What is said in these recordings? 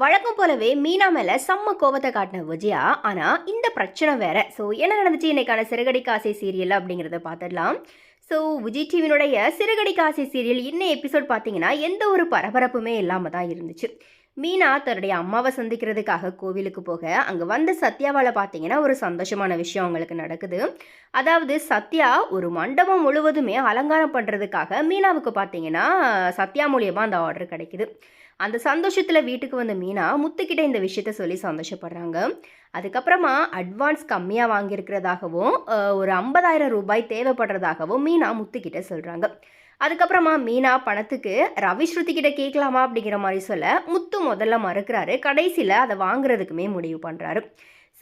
வழக்கம் போலவே மீனா மேல செம்ம கோபத்தை காட்டின விஜயா ஆனா இந்த பிரச்சனை வேற. ஸோ என்ன நடந்துச்சு? இன்னைக்கான சிறுகடி காசை சீரியல் அப்படிங்கிறத பார்த்துடலாம் ஸோ விஜய் டிவினுடைய சிறுகடி காசை சீரியல் இன்னும் எபிசோட் பார்த்தீங்கன்னா எந்த ஒரு பரபரப்புமே இல்லாமல் தான் இருந்துச்சு. மீனா தன்னுடைய அம்மாவை சந்திக்கிறதுக்காக கோவிலுக்கு போக அங்கே வந்த சத்யாவால் பார்த்தீங்கன்னா ஒரு சந்தோஷமான விஷயம் அவங்களுக்கு நடக்குது. அதாவது சத்யா ஒரு மண்டபம் முழுவதுமே அலங்காரம் பண்ணுறதுக்காக மீனாவுக்கு பார்த்தீங்கன்னா சத்யா மூலியமாக அந்த ஆர்டர் கிடைக்குது. அந்த சந்தோஷத்தில் வீட்டுக்கு வந்த மீனா முத்துக்கிட்ட இந்த விஷயத்த சொல்லி சந்தோஷப்படுறாங்க. அதுக்கப்புறமா அட்வான்ஸ் கம்மியாக வாங்கியிருக்கிறதாகவும் ஒரு ஐம்பதாயிரம் ரூபாய் தேவைப்படுறதாகவும் மீனா முத்துக்கிட்ட சொல்கிறாங்க அதுக்கப்புறமா மீனா பணத்துக்கு ரவி ஸ்ருதி கிட்ட கேட்கலாமா அப்படிங்கிற மாதிரி சொல்ல முத்து முதல்ல மறுக்கிறாரு. கடைசியில் அதை வாங்குறதுக்குமே முடிவு பண்ணுறாரு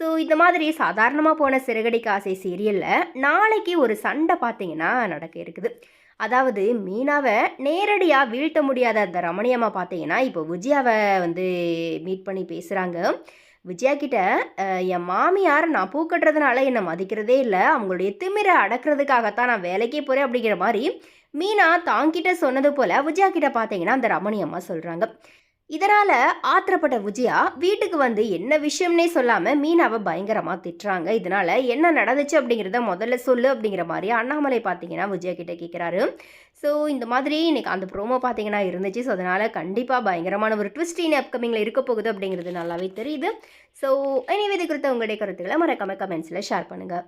ஸோ இந்த மாதிரி சாதாரணமாக போன சிறுகடி காசை சீரியலில் நாளைக்கு ஒரு சண்டை பார்த்தீங்கன்னா நடக்க இருக்குது. அதாவது மீனாவை நேரடியாக வீழ்த்த முடியாத அந்த ரமணியம்மா பார்த்தீங்கன்னா இப்போ விஜயாவை வந்து மீட் பண்ணி பேசுகிறாங்க விஜயா கிட்ட என் மாமியார் நான் பூ கட்டுறதுனால என்னை மதிக்கிறதே இல்லை. அவங்களுடைய திமிரை அடக்கிறதுக்காகத்தான் நான் வேலைக்கே போகிறேன் அப்படிங்கிற மாதிரி மீனா தாங்கிட்ட சொன்னது போல் விஜயா கிட்ட பார்த்தீங்கன்னா அந்த ரமணி அம்மா சொல்கிறாங்க இதனால் ஆத்திரப்பட்ட விஜயா வீட்டுக்கு வந்து என்ன விஷயம்னே சொல்லாமல் மீனாவை பயங்கரமாக திட்டுறாங்க. இதனால் என்ன நடந்துச்சு அப்படிங்கிறத முதல்ல சொல்லு அப்படிங்கிற மாதிரி அண்ணாமலை பார்த்தீங்கன்னா விஜயா கிட்டே கேட்குறாரு ஸோ இந்த மாதிரி இன்றைக்கி அந்த ப்ரோமோ பார்த்தீங்கன்னா இருந்துச்சு. ஸோ அதனால் கண்டிப்பாக பயங்கரமான ஒரு ட்விஸ்ட் இனி அப்கமிங்கில் இருக்க போகுது அப்படிங்கிறது நல்லாவே தெரியுது. ஸோ எனிவே இது குறித்த உங்களுடைய கருத்துக்களை மறக்காம கமெண்ட்ஸில் ஷேர் பண்ணுங்கள்